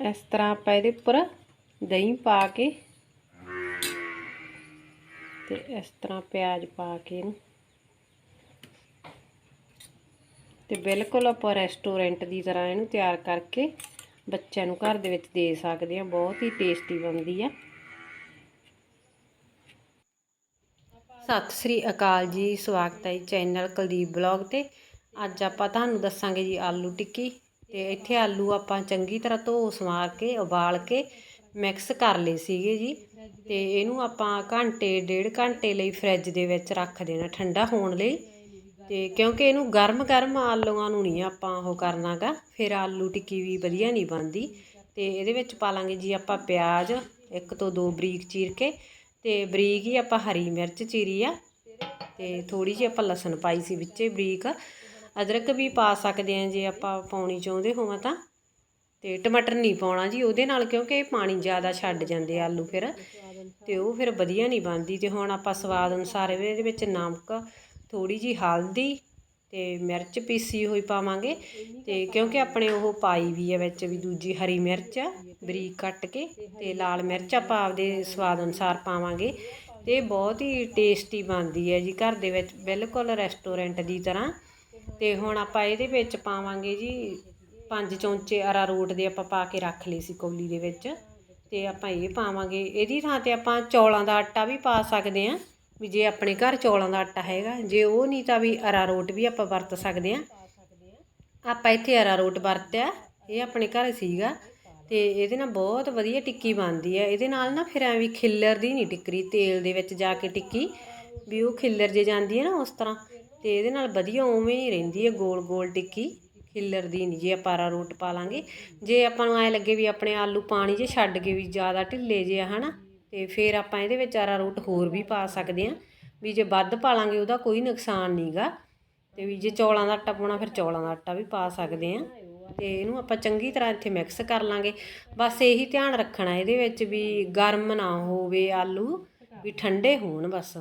ਇਸ ਤਰ੍ਹਾਂ ਆਪਾਂ ਇਹਦੇ ਉੱਪਰ ਦਹੀਂ ਪਾ ਕੇ ਤੇ ਇਸ ਤਰ੍ਹਾਂ ਪਿਆਜ਼ ਪਾ ਕੇ ਇਹਨੂੰ। ਤੇ ਬਿਲਕੁਲ ਆਪਾਂ ਰੈਸਟੋਰੈਂਟ ਦੀ ਤਰ੍ਹਾਂ ਇਹਨੂੰ ਤਿਆਰ ਕਰਕੇ ਬੱਚਿਆਂ ਨੂੰ ਘਰ ਦੇ ਵਿੱਚ ਦੇ ਸਕਦੇ ਆ ਬਹੁਤ ਹੀ ਟੇਸਟੀ ਬਣਦੀ ਆ। ਸਤਿ ਸ੍ਰੀ ਅਕਾਲ ਜੀ। ਸਵਾਗਤ ਹੈ ਜੀ ਚੈਨਲ ਕੁਲਦੀਪ ਬਲੌਗ ਤੇ। ਅੱਜ ਆਪਾਂ ਤੁਹਾਨੂੰ ਦੱਸਾਂਗੇ ਜੀ ਆਲੂ ਟਿੱਕੀ। ਤੇ ਇੱਥੇ ਆਲੂ ਆਪਾਂ ਚੰਗੀ ਤਰ੍ਹਾਂ ਧੋ, ਸਵਾਰ ਕੇ, ਉਬਾਲ ਕੇ ਮਿਕਸ ਕਰ ਲਏ ਸੀਗੇ ਜੀ। ਤੇ ਇਹਨੂੰ ਆਪਾਂ ਘੰਟੇ, ਡੇਢ ਘੰਟੇ ਲਈ ਫ੍ਰਿਜ ਦੇ ਵਿੱਚ ਰੱਖ ਦੇਣਾ ਠੰਡਾ ਹੋਣ ਲਈ। ਤੇ ਕਿਉਂਕਿ ਇਹਨੂੰ ਗਰਮ ਗਰਮ ਆਲੂਆਂ ਨੂੰ ਨਹੀਂ ਆਪਾਂ ਉਹ ਕਰਨਾਗਾ ਫਿਰ ਆਲੂ ਟਿੱਕੀ ਵੀ ਵਧੀਆ ਨਹੀਂ ਬਣਦੀ। ਤੇ ਇਹਦੇ ਵਿੱਚ ਪਾ ਲਾਂਗੇ ਜੀ ਆਪਾਂ ਪਿਆਜ਼, ਇੱਕ ਤੋਂ ਦੋ ਬਰੀਕ ਚੀਰ ਕੇ। ਤੇ ਬਰੀਕ ਹੀ ਆਪਾਂ ਹਰੀ ਮਿਰਚ ਚੀਰੀ ਆ। ਤੇ ਥੋੜੀ ਜਿਹੀ ਆਪਾਂ ਲਸਣ ਪਾਈ ਸੀ ਵਿੱਚੇ ਬਰੀਕ। ਅਦਰਕ ਵੀ ਪਾ ਸਕਦੇ ਆ ਜੇ ਆਪਾਂ ਪਾਉਣੀ ਚਾਹੁੰਦੇ ਹੋਵਾਂ ਤਾਂ। ਤੇ ਟਮਾਟਰ ਨਹੀਂ ਪਾਉਣਾ ਜੀ ਉਹਦੇ ਨਾਲ ਕਿਉਂਕਿ ਪਾਣੀ ਜ਼ਿਆਦਾ ਛੱਡ ਜਾਂਦੇ ਆਲੂ ਫਿਰ। ਤੇ ਉਹ ਫਿਰ ਵਧੀਆ ਨਹੀਂ ਬਣਦੀ ਤੇ ਹੁਣ ਆਪਾਂ ਸਵਾਦ ਅਨੁਸਾਰ ਇਹਦੇ ਵਿੱਚ ਨਮਕ ਥੋੜੀ ਜੀ ਹਲਦੀ ਤੇ ਮਿਰਚ ਪੀਸੀ ਹੋਈ ਪਾਵਾਂਗੇ। ਤੇ ਕਿਉਂਕਿ ਆਪਣੇ ਉਹ ਪਾਈ ਵੀ ਹੈ ਵਿੱਚ ਵੀ ਦੂਜੀ ਹਰੀ ਮਿਰਚ, ਬਰੀਕ ਕੱਟ ਕੇ ਤੇ ਲਾਲ ਮਿਰਚ ਆਪਾਂ ਆਪਦੇ ਸਵਾਦ ਅਨੁਸਾਰ ਪਾਵਾਂਗੇ। ਤੇ ਬਹੁਤ ਹੀ ਟੇਸਟੀ ਬਣਦੀ ਹੈ ਜੀ ਘਰ ਦੇ ਵਿੱਚ ਬਿਲਕੁਲ ਰੈਸਟੋਰੈਂਟ ਦੀ ਤਰ੍ਹਾਂ। ਤੇ ਹੁਣ ਆਪਾਂ ਇਹਦੇ ਵਿੱਚ ਪਾਵਾਂਗੇ ਜੀ ਪੰਜ ਚਮਚੇ ਅਰਾਰੋਟ ਦੇ ਆਪਾਂ ਪਾ ਕੇ ਰੱਖ ਲਈ ਸੀ ਕੌਲੀ ਦੇ ਵਿੱਚ। ਤੇ ਆਪਾਂ ਇਹ ਪਾਵਾਂਗੇ। ਇਹਦੀ ਥਾਂ ਤੇ ਆਪਾਂ ਚੌਲਾਂ ਦਾ ਆਟਾ ਵੀ ਪਾ ਸਕਦੇ ਹਾਂ। ਵੀ ਜੇ ਆਪਣੇ ਘਰ ਚੌਲਾਂ ਦਾ ਆਟਾ ਹੈਗਾ, ਜੇ ਉਹ ਨਹੀਂ ਤਾਂ ਵੀ ਅਰਾਰੋਟ ਵੀ ਆਪਾਂ ਵਰਤ ਸਕਦੇ ਹਾਂ। ਆਪਾਂ ਇੱਥੇ ਅਰਾਰੋਟ ਵਰਤਿਆ, ਇਹ ਆਪਣੇ ਘਰ ਸੀਗਾ। ਤੇ ਇਹਦੇ ਨਾਲ ਬਹੁਤ ਵਧੀਆ ਟਿੱਕੀ ਬਣਦੀ ਹੈ। ਇਹਦੇ ਨਾਲ ਨਾ ਫਿਰ ਐਵੇਂ ਖਿੱਲਰਦੀ ਨਹੀਂ ਟਿੱਕਰੀ, ਤੇਲ ਦੇ ਵਿੱਚ ਜਾ ਕੇ ਟਿੱਕੀ। ਵੀ ਉਹ ਖਿੱਲਰ ਜੇ ਜਾਂਦੀ ਹੈ ਨਾ ਉਸ ਤਰ੍ਹਾਂ। ਤੇ ਇਹਦੇ ਨਾਲ ਵਧੀਆ ਉਵੇਂ ਹੀ ਰਹਿੰਦੀ ਹੈ ਗੋਲ ਗੋਲ ਟਿੱਕੀ। ਖਿੱਲਰਦੀ ਨਹੀਂ ਜੇ ਆਪਾਂ ਅਰਾਰੋਟ ਪਾ ਲਾਂਗੇ। ਜੇ ਆਪਾਂ ਨੂੰ ਐ ਲੱਗੇ ਵੀ ਆਪਣੇ ਆਲੂ ਪਾਣੀ 'ਚ ਛੱਡ ਕੇ ਵੀ ਜ਼ਿਆਦਾ ਢਿੱਲੇ ਜੇ ਆ, ਹਨਾ, ਤੇ ਫਿਰ ਆਪਾਂ ਇਹਦੇ ਵਿੱਚ ਆਰਾ ਅਰਾਰੋਟ ਹੋਰ ਵੀ ਪਾ ਸਕਦੇ ਆ ਵੀ ਜੇ ਵੱਧ ਪਾ ਲਾਂਗੇ ਉਹਦਾ ਕੋਈ ਨੁਕਸਾਨ ਨਹੀਂਗਾ ਤੇ ਵੀ ਜੇ ਚੌਲਾਂ ਦਾ ਆਟਾ ਪਾਉਣਾ, ਫਿਰ ਚੌਲਾਂ ਦਾ ਆਟਾ ਵੀ ਪਾ ਸਕਦੇ ਆ ਤੇ ਇਹਨੂੰ ਆਪਾਂ ਚੰਗੀ ਤਰ੍ਹਾਂ ਇੱਥੇ ਮਿਕਸ ਕਰ ਲਾਂਗੇ। ਬਸ ਇਹੀ ਧਿਆਨ ਰੱਖਣਾ ਇਹਦੇ ਵਿੱਚ ਵੀ ਗਰਮ ਨਾ ਹੋਵੇ ਆਲੂ, ਵੀ ਠੰਡੇ ਹੋਣ ਬਸ।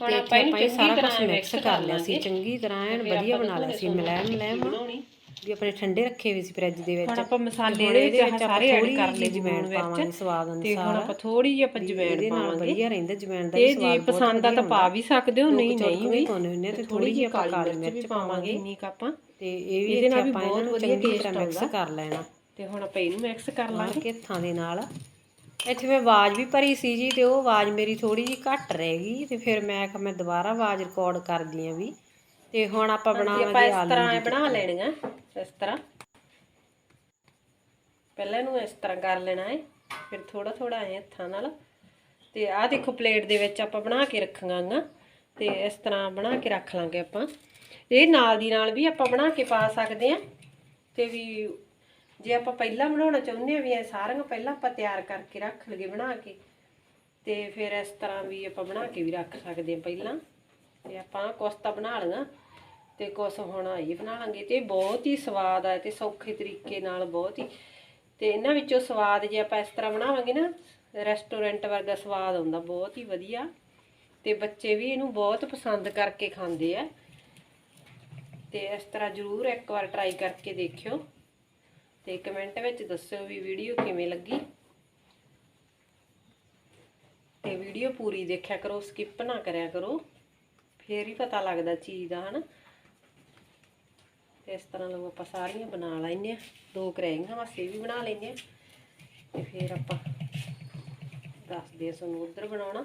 ਹੁਣ ਆਪਾਂ ਇਹ ਸਾਰਾ ਕੁਝ ਮਿਕਸ ਕਰ ਲਿਆ ਸੀ ਚੰਗੀ ਤਰ੍ਹਾਂ ਐਨ ਵਧੀਆ ਬਣਾ ਲਿਆ ਸੀ ਮਲੈਮ ਮਲੈਮ ਵੀ। ਆਪਣੇ ਠੰਡੇ ਰੱਖੇ ਹੋਏ ਸੀ ਫ੍ਰਿਜ ਦੇ ਵਿੱਚ। ਹੁਣ ਆਪਾਂ ਮਸਾਲੇ ਦੇ ਵਿੱਚ ਸਾਰੇ ਐਡ ਕਰ ਲਏ ਜਵੈਣ ਪਾਵਾਂਗੇ ਸਵਾਦ ਤੇ ਹੁਣ ਅਨੁਸਾਰ। ਆਪਾਂ ਥੋੜੀ ਜਿਹੀ ਆਪਾਂ ਜਵੈਣ ਪਾਵਾਂਗੇ। ਵਧੀਆ ਰਹਿੰਦਾ ਜਵੈਣ ਦਾ ਜੇ ਸਵਾਦ ਬਹੁਤ ਪਸੰਦ ਆ ਤਾਂ ਪਾ ਵੀ ਸਕਦੇ ਹੋ ਨਹੀਂ ਨਹੀਂ ਵੀ ਪਾਉਣੇ ਹੁੰਦੇ ਤੇ ਥੋੜੀ ਜਿਹੀ ਆਪਾਂ ਕਾਲੀ ਮਿਰਚ ਪਾਵਾਂਗੇ ਇੰਨੀ ਕਾਪਾਂ ਤੇ ਇਹ ਵੀ ਇਹਦੇ ਨਾਲ ਵੀ ਇਹਨਾਂ ਬਹੁਤ ਵਧੀਆ ਚੰਗੀ ਤਰ੍ਹਾਂ ਮਿਕਸ ਆਉਂਦਾ। ਕਰ ਲੈਣਾ। ਤੇ ਹੁਣ ਆਪਾਂ ਇਹਨੂੰ ਮਿਕਸ ਕਰ ਲਾਂਗੇ। ਕੇ ਹੱਥਾਂ ਦੇ ਨਾਲ। ਇੱਥੇ ਮੈਂ ਆਵਾਜ਼ ਵੀ ਭਰੀ ਸੀ ਜੀ ਤੇ ਉਹ ਆਵਾਜ਼ ਮੇਰੀ ਥੋੜੀ ਜਿਹੀ ਘੱਟ ਰਹਿ ਗਈ ਤੇ ਫਿਰ ਮੈਂ ਕਿਹਾ ਮੈਂ ਦੁਬਾਰਾ ਆਵਾਜ਼ ਰਿਕਾਰਡ ਕਰਦੀ ਆਂ ਵੀ। ਤੇ ਹੁਣ ਆਪਾਂ ਬਣਾਵਾਂਗੇ ਇਸ ਆਲੂ ਤਰ੍ਹਾਂ ਦੀ ਇਹ ਬਣਾ ਲੈਣੀਆਂ ਇਸ ਤਰ੍ਹਾਂ। ਪਹਿਲਾਂ ਇਹਨੂੰ ਇਸ ਤਰ੍ਹਾਂ ਕਰ ਲੈਣਾ ਹੈ ਫਿਰ ਥੋੜਾ ਥੋੜਾ ਐ ਹੱਥਾਂ ਨਾਲ। ਤੇ ਆਹ ਦੇਖੋ ਪਲੇਟ ਦੇ ਵਿੱਚ ਆਪਾਂ ਬਣਾ ਕੇ ਰੱਖਾਂਗਾ ਤੇ ਇਸ ਤਰ੍ਹਾਂ ਬਣਾ ਕੇ ਰੱਖ ਲਾਂਗੇ ਆਪਾਂ। ਇਹ ਨਾਲ ਦੀ ਨਾਲ ਵੀ ਆਪਾਂ ਬਣਾ ਕੇ ਪਾ ਸਕਦੇ ਆ ਤੇ ਵੀ ਜੇ ਆਪਾਂ ਪਹਿਲਾਂ ਬਣਾਉਣਾ ਚਾਹੁੰਦੇ ਆ ਵੀ ਇਹ ਸਾਰੀਆਂ ਪਹਿਲਾਂ ਆਪਾਂ ਤਿਆਰ ਕਰਕੇ ਰੱਖ ਲਈਏ ਬਣਾ ਕੇ, ਤੇ ਫਿਰ ਇਸ ਤਰ੍ਹਾਂ ਵੀ ਆਪਾਂ ਬਣਾ ਕੇ ਵੀ ਰੱਖ ਸਕਦੇ ਆ ਪਹਿਲਾਂ। ਤੇ ਆਪਾਂ ਕੁਛ ਤਾਂ ਬਣਾ ਲਈਆਂ ਤੇ ਕੁਛ ਹੁਣ ਇਹ ਬਣਾ ਲਾਂਗੇ ਤੇ ਇਹ ਬਹੁਤ ਹੀ ਸਵਾਦ ਆ ਤੇ ਸੌਖੇ ਤਰੀਕੇ ਨਾਲ ਬਹੁਤ ਹੀ। ਤੇ ਇਹਨਾਂ ਵਿੱਚੋਂ ਸਵਾਦ ਜੇ ਆਪਾਂ ਇਸ ਤਰ੍ਹਾਂ ਬਣਾਵਾਂਗੇ ਨਾ, ਰੈਸਟੋਰੈਂਟ ਵਰਗਾ ਸਵਾਦ ਆਉਂਦਾ, ਬਹੁਤ ਹੀ ਵਧੀਆ। ਤੇ ਬੱਚੇ ਵੀ ਇਹਨੂੰ ਬਹੁਤ ਪਸੰਦ ਕਰਕੇ ਖਾਂਦੇ ਆ। ਤੇ ਇਸ ਤਰ੍ਹਾਂ ਜ਼ਰੂਰ ਇੱਕ ਵਾਰ ਟਰਾਈ ਕਰਕੇ ਦੇਖਿਓ। ਤੇ ਕਮੈਂਟ ਵਿੱਚ ਦੱਸਿਓ ਵੀ ਵੀਡੀਓ ਕਿਵੇਂ ਲੱਗੀ। ਤੇ ਵੀਡੀਓ ਪੂਰੀ ਦੇਖਿਆ ਕਰੋ ਸਕਿਪ ਨਾ ਕਰਿਆ ਕਰੋ। ਫੇਰ ਹੀ ਪਤਾ ਲੱਗਦਾ ਚੀਜ਼ ਦਾ, ਹਨਾ। ਤੇ ਇਸ ਤਰ੍ਹਾਂ ਲੋਕ ਆਪਾਂ ਸਾਰੀਆਂ ਬਣਾ ਲੈਂਦੇ ਆ ਦੋ ਕਰੇਂਗਾ, ਬਸ ਇਹ ਵੀ ਬਣਾ ਲੈਂਦੇ ਆ ਤੇ ਫਿਰ ਆਪਾਂ ਦੱਸਦੇ ਆ ਤੁਹਾਨੂੰ ਉਧਰ ਬਣਾਉਣਾ।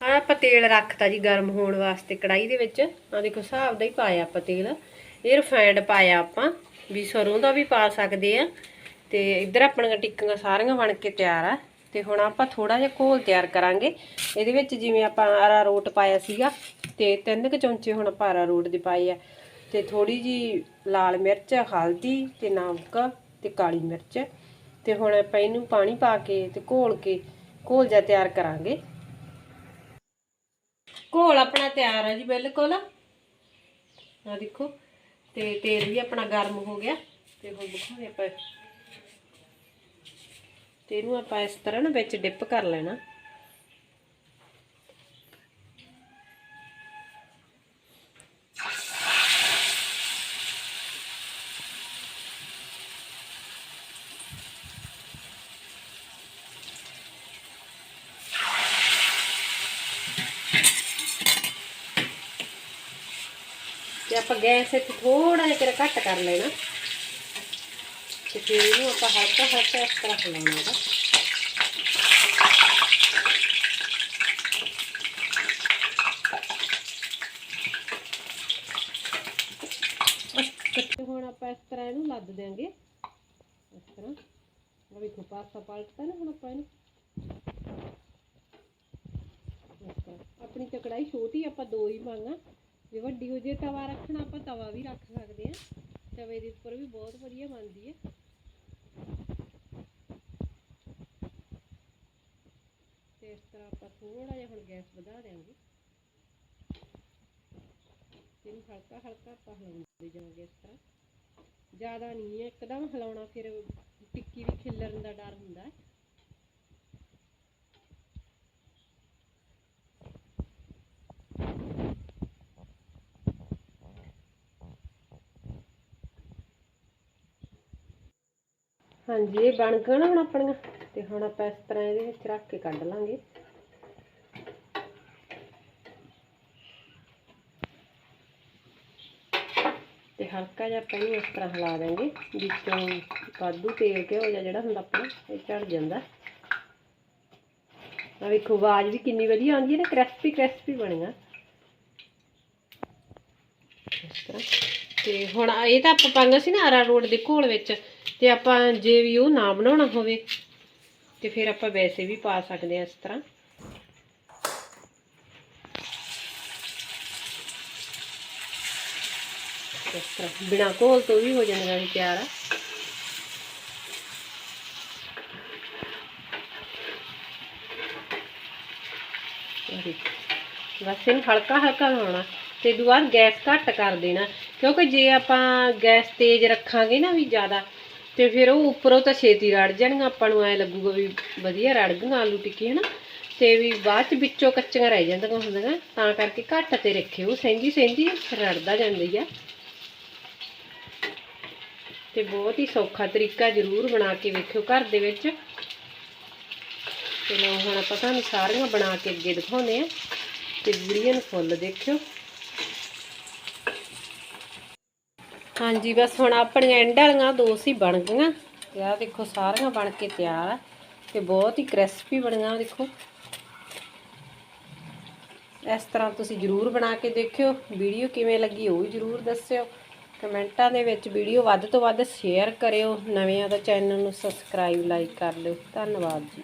ਆ ਆਪਾਂ ਤੇਲ ਰੱਖਤਾ ਜੀ ਗਰਮ ਹੋਣ ਵਾਸਤੇ ਕੜਾਈ ਦੇ ਵਿੱਚ। ਆ ਦੇਖੋ ਹਿਸਾਬ ਦਾ ਹੀ ਪਾਇਆ ਆਪਾਂ ਤੇਲ। ਇਹ ਰਿਫਾਈਂਡ ਪਾਇਆ ਆਪਾਂ, ਵੀ ਸਰੋਂ ਦਾ ਵੀ ਪਾ ਸਕਦੇ ਆ। ਤੇ ਇੱਧਰ ਆਪਣੀਆਂ ਟਿੱਕੀਆਂ ਸਾਰੀਆਂ ਬਣ ਕੇ ਤਿਆਰ ਆ। ਤੇ ਹੁਣ ਆਪਾਂ ਥੋੜਾ ਜਿਹਾ ਘੋਲ ਤਿਆਰ ਕਰਾਂਗੇ। ਇਹਦੇ ਵਿੱਚ ਜਿਵੇਂ ਆਪਾਂ ਅਰਾਰੋਟ ਪਾਇਆ ਸੀਗਾ, ਤੇ ਤਿੰਨ ਕੁ ਚਮਚੇ ਹੁਣ ਆਪਾਂ ਅਰਾਰੋਟ ਦੇ ਪਾਏ ਆ। ਤੇ ਥੋੜੀ ਜੀ ਲਾਲ ਮਿਰਚ, ਹਲਦੀ ਤੇ ਨਮਕ ਤੇ ਕਾਲੀ ਮਿਰਚ। ਤੇ ਹੁਣ ਆਪਾਂ ਇਹਨੂੰ ਪਾਣੀ ਪਾ ਕੇ ਤੇ ਘੋਲ ਕੇ, ਘੋਲ ਜਿਹਾ ਤਿਆਰ ਕਰਾਂਗੇ। ਘੋਲ ਆਪਣਾ ਤਿਆਰ ਆ ਜੀ ਬਿਲਕੁਲ। ਆ ਦੇਖੋ ਤੇ ਤੇਲ ਵੀ ਆਪਣਾ ਗਰਮ ਹੋ ਗਿਆ ਤੇ ਹੁਣ ਦਿਖਾਉਂਦੇ ਆਪਾਂ। ਤੇ ਇਹਨੂੰ ਆਪਾਂ ਇਸ ਤਰ੍ਹਾਂ ਨਾ ਵਿੱਚ ਡਿਪ ਕਰ ਲੈਣਾ। ਤੇ ਆਪਾਂ ਗੈਸ ਇੱਥੇ ਥੋੜਾ ਜਿਹਾ ਕਿਰਾ ਘੱਟ ਕਰ ਲੈਣਾ। ਤੇ ਫਿਰ ਇਹਨੂੰ ਆਪਾਂ ਹਲਕਾ ਹਲਕਾ ਇਸ ਤਰ੍ਹਾਂ ਹਿਲਾਉਣਾ ਗਾ ਹੁਣ ਆਪਾਂ ਇਸ ਤਰ੍ਹਾਂ ਇਹਨੂੰ ਲੱਦ ਦਿਆਂਗੇ। ਇਸ ਤਰ੍ਹਾਂ। ਆ ਵੇਖੋ ਪਾਸਾ ਪਲਟਦਾ ਨਾ ਹੁਣ ਆਪਾਂ ਇਹਨੂੰ। ਆਪਣੀ ਚਕੜਾਈ ਛੋਟੀ, ਆਪਾਂ ਦੋ ਹੀ ਪਾਂਗਾ ਜੇ ਵੱਡੀ ਹੋ ਜੇ ਤਵਾ ਰੱਖਣਾ, ਆਪਾਂ ਤਵਾ ਵੀ ਰੱਖ ਸਕਦੇ ਆ ਤਵੇ ਦੇ ਉੱਪਰ ਵੀ ਬਹੁਤ ਵਧੀਆ ਬਣਦੀ ਹੈ। ਤੇ ਇਸ ਤਰ੍ਹਾਂ ਆਪਾਂ ਥੋੜਾ ਜਿਹਾ ਹੁਣ ਗੈਸ ਵਧਾ ਦਿਆਂਗੇ। ਇਹਨੂੰ ਹਲਕਾ ਹਲਕਾ ਆਪਾਂ ਹਿਲਾਉਂਦੇ ਜਾਵਾਂਗੇ ਇਸ ਤਰ੍ਹਾਂ। ਜ਼ਿਆਦਾ ਨਹੀਂ ਹੈ, ਇੱਕਦਮ ਹਿਲਾਉਣਾ, ਫਿਰ ਟਿੱਕੀ ਵੀ ਖਿੱਲਰਨ ਦਾ ਡਰ ਹੁੰਦਾ ਹੈ। ਹਾਂਜੀ, ਇਹ ਬਣ ਗਏ ਨਾ ਹੁਣ ਆਪਣੀਆਂ। ਤੇ ਹੁਣ ਆਪਾਂ ਇਸ ਤਰ੍ਹਾਂ ਇਹਦੇ ਵਿੱਚ ਰੱਖ ਕੇ ਕੱਢ ਲਾਂਗੇ। ਤੇ ਹਲਕਾ ਜਿਹਾ ਆਪਾਂ ਇਹਨੂੰ ਇਸ ਤਰ੍ਹਾਂ ਹਿਲਾ ਦਾਂਗੇ ਵਿੱਚੋਂ ਕਾਦੂ ਤੇਲ ਘਿਓ ਜਿਹਾ ਜਿਹੜਾ ਹੁੰਦਾ ਆਪਣਾ, ਇਹ ਚੜ ਜਾਂਦਾ। ਆ ਵੇਖੋ, ਆਵਾਜ਼ ਵੀ ਕਿੰਨੀ ਵਧੀਆ ਆਉਂਦੀ ਹੈ ਨਾ ਕ੍ਰਿਸਪੀ ਕ੍ਰਿਸਪੀ ਬਣੀਆਂ। ਇਸ ਤਰ੍ਹਾਂ। ਤੇ ਹੁਣ ਇਹ ਤਾਂ ਆਪਾਂ ਪਾਉਂਗਾ ਸੀ ਨਾ, ਆਰਾ ਰੋਡ ਦੇ ਘੋਲ ਵਿੱਚ। ਤੇ ਆਪਾਂ ਜੇ ਵੀ ਉਹ ਨਾ ਬਣਾਉਣਾ ਹੋਵੇ ਤੇ ਫਿਰ ਆਪਾਂ ਵੈਸੇ ਵੀ ਪਾ ਸਕਦੇ ਆ ਇਸ ਤਰ੍ਹਾਂ। ਇਸ ਤਰ੍ਹਾਂ ਬਿਨਾ ਘੋਲ ਤੋਂ ਵੀ ਹੋ ਜਾਂਦੀਆਂ ਨੇ ਤਿਆਰ ਆ। ਬਸ ਇਹਨੂੰ ਹਲਕਾ ਹਲਕਾ ਲਾਉਣਾ ਤੇ ਦੁਬਾਰ ਗੈਸ ਘੱਟ ਕਰ ਦੇਣਾ ਕਿਉਂਕਿ ਜੇ ਆਪਾਂ ਗੈਸ ਤੇਜ਼ ਰੱਖਾਂਗੇ ਨਾ ਵੀ ਜ਼ਿਆਦਾ ਤੇ ਫਿਰ ਉਹ ਉੱਪਰੋਂ ਤਾਂ ਛੇਤੀ ਰੜ ਜਾਣਗੀਆਂ, ਆਪਾਂ ਨੂੰ ਐ ਲੱਗੂਗਾ ਵੀ ਵਧੀਆ ਰੜ ਗਈਆਂ ਆਲੂ ਟਿੱਕੀ, ਹਨਾ? ਤੇ ਵੀ ਬਾਅਦ ਚ ਵਿੱਚੋਂ ਕੱਚੀਆਂ ਰਹਿ ਜਾਂਦੀਆਂ ਹੁੰਦੀਆਂ, ਤਾਂ ਕਰਕੇ ਘੱਟ ਤੇ ਰੱਖਿਓ, ਸਹਿੰਦੀ ਸਹਿੰਦੀ ਰੜਦਾ ਜਾਂਦੀ ਆ। ਤੇ ਬਹੁਤ ਹੀ ਸੌਖਾ ਤਰੀਕਾ ਜ਼ਰੂਰ ਬਣਾ ਕੇ ਵੇਖਿਓ ਘਰ ਦੇ ਵਿੱਚ। ਤੇ ਲਓ ਹੁਣ ਆਪਾਂ ਤੁਹਾਨੂੰ ਸਾਰੀਆਂ ਬਣਾ ਕੇ ਅੱਗੇ ਦਿਖਾਉਂਦੇ ਆ, ਤੇ ਵੀਡੀਓ ਨੂੰ ਫੁੱਲ ਦੇਖਿਓ। ਹਾਂਜੀ, ਬਸ ਹੁਣ ਆਪਣੀਆਂ ਐਂਡ ਵਾਲੀਆਂ ਦੋ ਸੀ ਬਣ ਗਈਆਂ। ਤੇ ਆਹ ਦੇਖੋ, ਸਾਰੀਆਂ ਬਣ ਕੇ ਤਿਆਰ ਆ ਤੇ ਬਹੁਤ ਹੀ ਕ੍ਰਿਸਪੀ ਬਣੀਆਂ, ਆਹ ਦੇਖੋ। ਇਸ ਤਰ੍ਹਾਂ ਤੁਸੀਂ ਜਰੂਰ ਬਣਾ ਕੇ ਦੇਖਿਓ। ਵੀਡੀਓ ਕਿਵੇਂ ਲੱਗੀ ਉਹ ਵੀ ਜਰੂਰ ਦੱਸਿਓ। ਕਮੈਂਟਾਂ ਦੇ ਵਿੱਚ ਵੀਡੀਓ ਵੱਧ ਤੋਂ ਵੱਧ ਸ਼ੇਅਰ ਕਰਿਓ। ਨਵਿਆਂ ਦਾ ਚੈਨਲ ਨੂੰ ਸਬਸਕ੍ਰਾਈਬ ਲਾਈਕ ਕਰ ਲਿਓ। ਧੰਨਵਾਦ ਜੀ।